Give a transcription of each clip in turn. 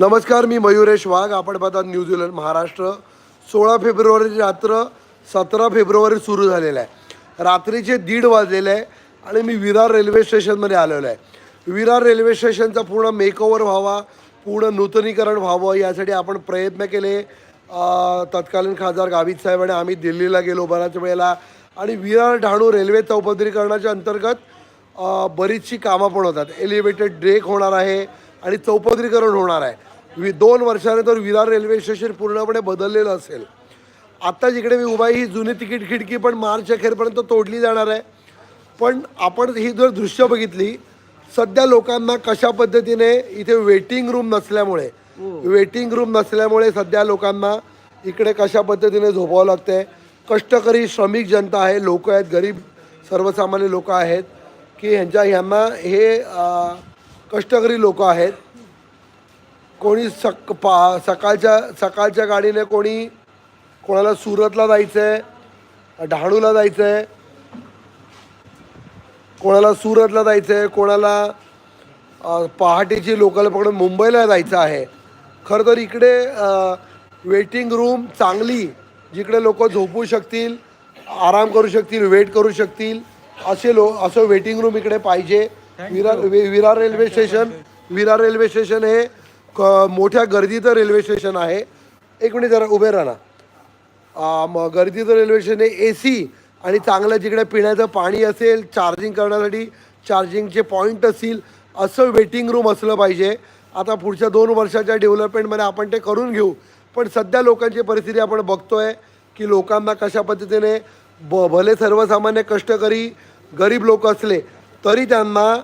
नमस्कार मी मयुरेश वाघ आपण पाहतात न्यूझीलंड महाराष्ट्र. सोळा फेब्रुवारी रात्र सतरा फेब्रुवारी सुरू झालेलं आहे. रात्रीचे दीड वाजलेले आहे आणि मी विरार रेल्वे स्टेशनमध्ये आलेलो आहे. विरार रेल्वे स्टेशनचा पूर्ण मेकओव्हर व्हावा पूर्ण नूतनीकरण व्हावं यासाठी आपण प्रयत्न केले. तत्कालीन खासदार गावित साहेब आणि आम्ही दिल्लीला गेलो बऱ्याच वेळेला. आणि विरार डहाणू रेल्वे चौपदरीकरणाच्या अंतर्गत बरीचशी कामं पण होतात. एलिव्हेटेड ड्रेक होणार आहे आणि चौपदरीकरण होणार आहे. वि दोन वर्षानंतर विरार रेल्वे स्टेशन पूर्णपणे बदललेलं असेल. आत्ता जिकडे मी उभा आहे ही जुनी तिकीट खिडकी पण मार्च अखेरपर्यंत तोडली जाणार आहे. पण आपण ही जर दृश्य बघितली सध्या लोकांना कशा पद्धतीने इथे वेटिंग रूम नसल्यामुळे वेटिंग रूम नसल्यामुळे सध्या लोकांना इकडे कशा पद्धतीने झोपावं लागतंय? कष्टकरी श्रमिक जनता आहे लोक आहेत गरीब सर्वसामान्य लोक आहेत की ह्यांच्या ह्यांना हे कष्टकरी लोक आहेत. कोणी सक पा सकाळच्या सकाळच्या गाडीने कोणी कोणाला सुरतला जायचं आहे डहाणूला जायचं आहे कोणाला सुरतला जायचं आहे कोणाला पहाटेची लोकल पकडून मुंबईला जायचं आहे. खरं तर इकडे वेटिंग रूम चांगली जिकडे लोक झोपू शकतील आराम करू शकतील वेट करू शकतील असे लो असं वेटिंग रूम इकडे पाहिजे. Virar Virar railway station Virar railway station हे क मोठ्या गर्दीचं रेल्वे स्टेशन आहे. एक मिनिट जरा उभे राहणार मग गर्दीचं रेल्वे स्टेशन आहे ए सी आणि चांगलं जिकडे पिण्याचं पाणी असेल चार्जिंग करण्यासाठी चार्जिंगचे पॉईंट असतील असं वेटिंग रूम असलं पाहिजे. आता पुढच्या दोन वर्षाच्या डेव्हलपमेंटमध्ये आपण ते करून घेऊ. पण सध्या लोकांची परिस्थिती आपण बघतो आहे की लोकांना कशा पद्धतीने ब भले सर्वसामान्य कष्टकरी गरीब लोक असले तरी त्यांना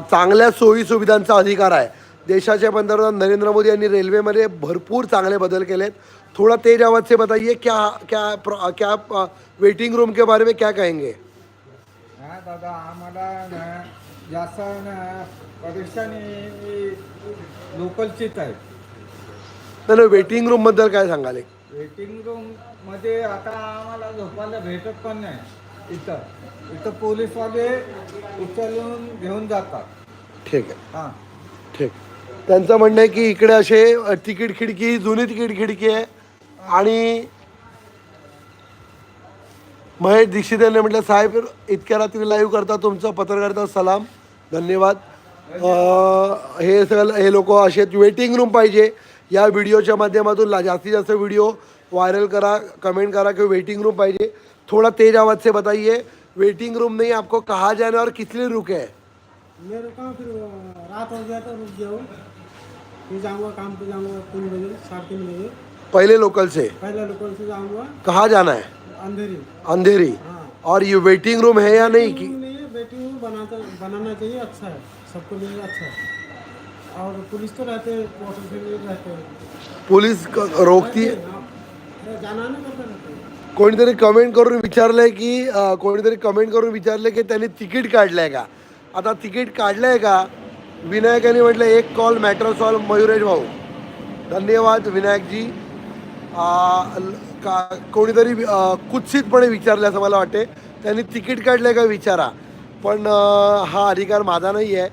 चांगल्या सोयी सुविधांचा अधिकार आहे. देशाचे पंतप्रधान नरेंद्र मोदी यांनी रेल्वेमध्ये भरपूर चांगले बदल केलेत. थोड़ा तेज आवाज से बताइए क्या क्या प्र- क्या वेटिंग रूम के बारे में क्या कहेंगे? हा दादा आम्हाला जास्त परेशानी लोकलचीच आहे. नाही वेटिंग रूमबद्दल काय सांगाल? वेटिंग रूममध्ये आता आम्हाला झोपायला भेटत पण नाही. इथं. इथं पोलीसवाले उचलून घेऊन जातात. ठीक आहे. हां. ठीक. त्यांचं म्हणणं आहे की इकडे असे अ, तिकीट खिडकी जुनी तिकीट खिडकी आहे. आणि महेश दीक्षित यांनी म्हटलं साहेब इतक्या रात्री लाईव्ह करता तुमचं पत्रकारिता सलाम. धन्यवाद. अ, हे सगळं हे लोक असे वेटिंग रूम पाहिजे. या व्हिडिओच्या माध्यमातून ला- जास्तीत जास्त व्हिडिओ वायरल करा कमेंट करा कि वेटिंग रूम पाहिजे. थोड़ा तेज आवाज़ से बताइए वेटिंग रूम नहीं आपको कहाँ जाना है और किस लिए रुके हैं? मैं रुका फिर रात हो गया तो रुक गया हूँ। फिर जाऊँगा काम पे जाऊँगा तीन बजे साढ़े तीन बजे। पहले लोकल से? पहले लोकल से जाऊँगा। कहाँ जाना है? अंधेरी। अंधेरी। हाँ। और ये वेटिंग रूम है या नहीं? कि है रूम बनाता बनाना चाहिए अच्छा है। सबको लिए अच्छा है। और पुलिस तो रहते हैं रहते हैं। पोलीस क- रोखती हाँ, जाना नहीं करते हैं कोणीतरी कमेंट करून विचारलंय की अं, कोणीतरी कमेंट करून विचारलंय की त्यांनी तिकीट काढलंय का? आता तिकीट काढलंय का? विनायकाने म्हटलं एक कॉल मॅटर सॉल्व मयुरेश भाऊ. धन्यवाद विनायकजी. ल- का कोणीतरी कुत्सितपणे विचारलं असं मला वाटते त्यांनी तिकीट काढलंय का? विचारा. पण हा अधिकार माझा नाही आहे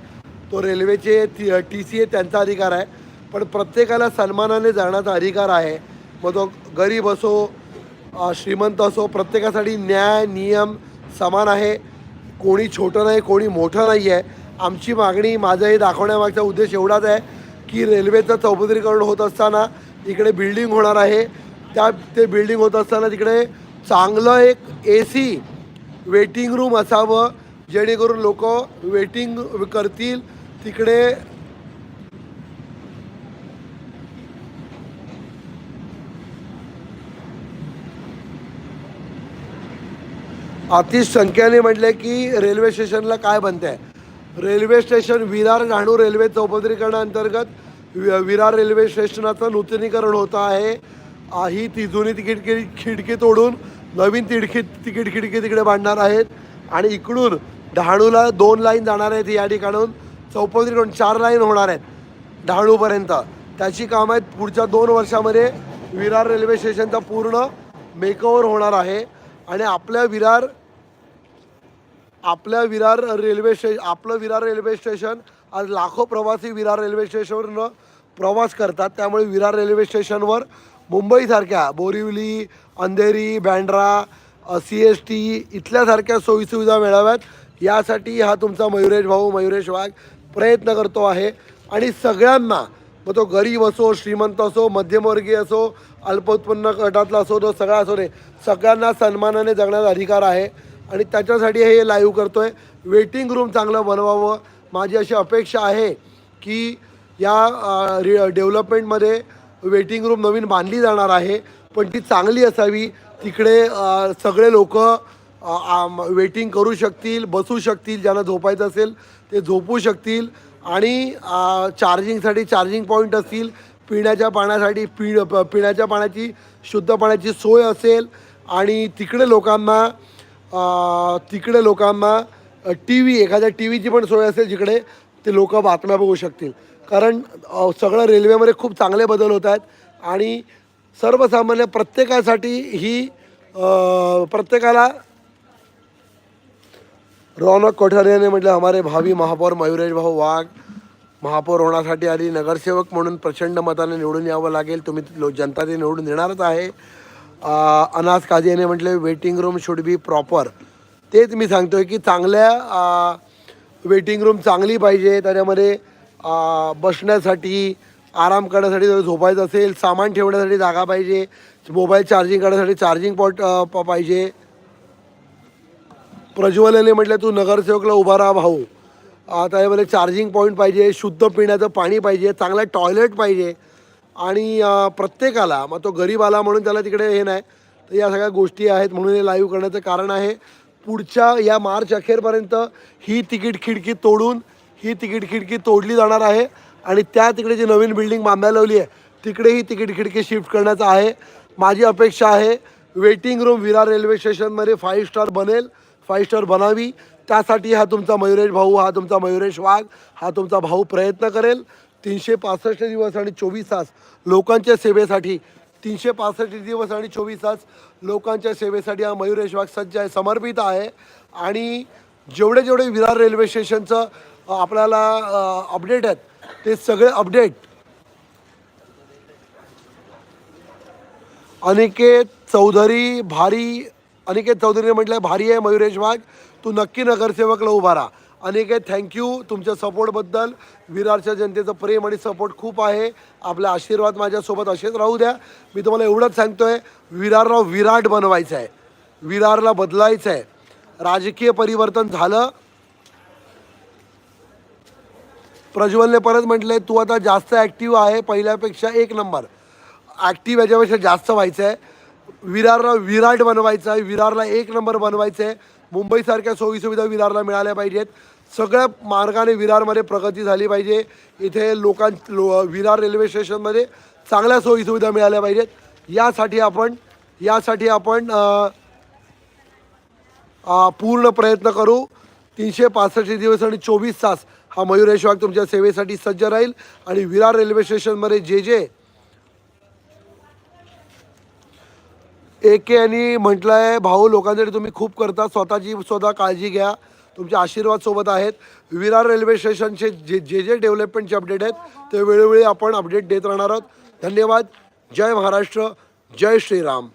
तो रेल्वेचे टी सी आहे त्यांचा अधिकार आहे. पण प्रत्येकाला सन्मानाने जाण्याचा अधिकार आहे. मग तो गरीब असो श्रीमंत असो प्रत्येकासाठी न्याय नियम समान आहे. कोणी छोटं नाही कोणी मोठं नाही आहे. आमची मागणी माझं हे दाखवण्यामागचा उद्देश एवढाच आहे की रेल्वेचं चौपदरीकरण होत असताना इकडे बिल्डिंग होणार आहे. त्या ते बिल्डिंग होत असताना तिकडे चांगलं एक ए सी वेटिंग रूम असावं जेणेकरून लोक वेटिंग करतील. तिकडे संख्याने म्हटले की रेल्वे स्टेशनला काय बनते आहे railway station Virar Dahanu railway चौपदरीकरणाअंतर्गत वि- विरार रेल्वे स्टेशनाचं नूतनीकरण होतं आहे. ही ती जुनी तिकीट खिडकी तोडून नवीन तिडकी तिकीट खिडकी तिकडे बांधणार आहेत. आणि इकडून डहाणूला दोन लाईन जाणार आहेत या ठिकाणून. चौपदरीकरण चार लाईन होणार आहेत डहाणूपर्यंत. त्याची कामं आहेत पुढच्या दोन वर्षामध्ये विरार रेल्वे स्टेशनचा पूर्ण मेकओव्हर होणार आहे. आणि आपल्या विरार आपल्या विरार रेल्वे स्टे आपलं विरार रेल्वे स्टेशन आज लाखो प्रवासी विरार रेल्वे स्टेशनवरनं प्रवास करतात. त्यामुळे विरार रेल्वे स्टेशनवर मुंबईसारख्या Borivali Andheri Bandra C S T इथल्यासारख्या सोयीसुविधा मिळाव्यात. यासाठी हा तुमचा मयुरेश भाऊ मयुरेश वाघ प्रयत्न करतो आहे. आणि सगळ्यांना मग तो गरीब असो श्रीमंत असो मध्यमवर्गीय असो अल्पोत्पन्न गटातला असो तो सगळा असो रे सगळ्यांना सन्मानाने जगण्याचा अधिकार आहे. आणि त्याच्यासाठी हे लाईव्ह करतो आहे वेटिंग रूम चांगलं बनवावं. माझी अशी अपेक्षा आहे की या रि डेव्हलपमेंटमध्ये वेटिंग रूम नवीन बांधली जाणार आहे. पण ती चांगली असावी. तिकडे सगळे लोक वेटिंग करू शकतील बसू शकतील ज्यांना झोपायचं असेल ते झोपू शकतील. आणि चार्जिंगसाठी चार्जिंग पॉईंट असतील पिण्याच्या पाण्यासाठी पि पिण्याच्या पाण्याची शुद्ध पाण्याची सोय असेल आणि तिकडे लोकांना तिकडे लोकांना टी व्ही एखाद्या टी व्हीची पण सोय असेल जिकडे ते लोक बातम्या बघू शकतील. कारण सगळं रेल्वेमध्ये खूप चांगले बदल होत आहेत आणि सर्वसामान्य प्रत्येकासाठी ही प्रत्येकाला रौनक कोठारे म्हटलं हमारे भावी महापौर मयुरेश भाऊ वाघ महापौर होण्यासाठी आली नगरसेवक म्हणून प्रचंड मताने निवडून यावं लागेल. तुम्ही लो जनता ते निवडून देणारच आहे. अनास काझी याने म्हटले waiting room should be proper तेच मी सांगतो आहे की चांगल्या वेटिंग रूम चांगली पाहिजे. त्याच्यामध्ये बसण्यासाठी आराम करण्यासाठी जर झोपायचं असेल सामान ठेवण्यासाठी जागा पाहिजे मोबाईल चार्जिंग करण्यासाठी चार्जिंग पॉट पाहिजे. प्रज्वलने म्हटलं तू नगरसेवकला उभा राहा भाऊ. आ, त्याच्यामध्ये चार्जिंग पॉईंट पाहिजे शुद्ध पिण्याचं पाणी पाहिजे चांगलं टॉयलेट पाहिजे. आणि प्रत्येकाला मग तो गरीब आला म्हणून त्याला तिकडे हे नाही. तर या सगळ्या गोष्टी आहेत म्हणून हे लाईव्ह करण्याचं कारण आहे. पुढच्या या मार्च अखेरपर्यंत ही तिकीट खिडकी तोडून ही तिकीट खिडकी तोडली जाणार आहे. आणि त्या तिकडे जी नवीन बिल्डिंग बांधायला लावली आहे तिकडेही तिकीट खिडकी शिफ्ट करण्याचं आहे. माझी अपेक्षा आहे वेटिंग रूम विरार रेल्वे स्टेशनमध्ये फाईव्ह स्टार बनेल. फाईव्ह स्टार बनावी. त्यासाठी हा तुमचा मयुरेश भाऊ हा तुमचा मयुरेश वाघ हा तुमचा भाऊ प्रयत्न करेल. तीनशे पासष्ट दिवस आणि चोवीस तास लोकांच्या सेवेसाठी तीनशे पासष्ट दिवस आणि चोवीस तास लोकांच्या सेवेसाठी हा मयुरेश वाघ सज्ज आहे समर्पित आहे. आणि जेवढे जेवढे विरार रेल्वे स्टेशनचं आपल्याला अपडेट आहेत ते सगळे अपडेट अनिकेत चौधरी भारी अनिकेत चौधरीने म्हटलं भारी आहे मयुरेश वाघ तू नक्की नगरसेवकला उभा राहा. अनिकेत थँक्यू तुमच्या सपोर्टबद्दल विरारच्या जनतेचं प्रेम आणि सपोर्ट खूप आहे. आपला आशीर्वाद माझ्यासोबत असेच राहू द्या. मी तुम्हाला एवढंच सांगतोय विरारला विराट बनवायचं आहे. विरारला बदलायचं आहे राजकीय परिवर्तन झालं. प्रज्वलने परत म्हटलंय तू आता जास्त ॲक्टिव्ह आहे पहिल्यापेक्षा एक नंबर ॲक्टिव्ह याच्यापेक्षा जास्त व्हायचं आहे विरारला विराट बनवायचं आहे. विरारला एक नंबर बनवायचं आहे. मुंबईसारख्या सोयीसुविधा विरारला मिळाल्या पाहिजेत. सगळ्या मार्गाने विरारमध्ये प्रगती झाली पाहिजे. इथे लोकां लो विरार रेल्वे स्टेशनमध्ये चांगल्या सोयीसुविधा मिळाल्या पाहिजेत. यासाठी आपण यासाठी आपण पूर्ण प्रयत्न करू. तीनशे पासष्ट दिवस आणि चोवीस तास हा मयुरेश वाघ तुमच्या सेवेसाठी सज्ज राहील. आणि विरार रेल्वे स्टेशनमध्ये जे जे एके यांनी म्हटलं आहे भाऊ लोकांसाठी तुम्ही खूप करता स्वतःची स्वतः काळजी घ्या. तुमचे आशीर्वाद सोबत आहेत. विरार रेल्वे स्टेशनचे जे जे जे डेव्हलपमेंटचे अपडेट आहेत ते वेळोवेळी आपण अपडेट देत राहणार आहोत. धन्यवाद. जय महाराष्ट्र. जय श्रीराम.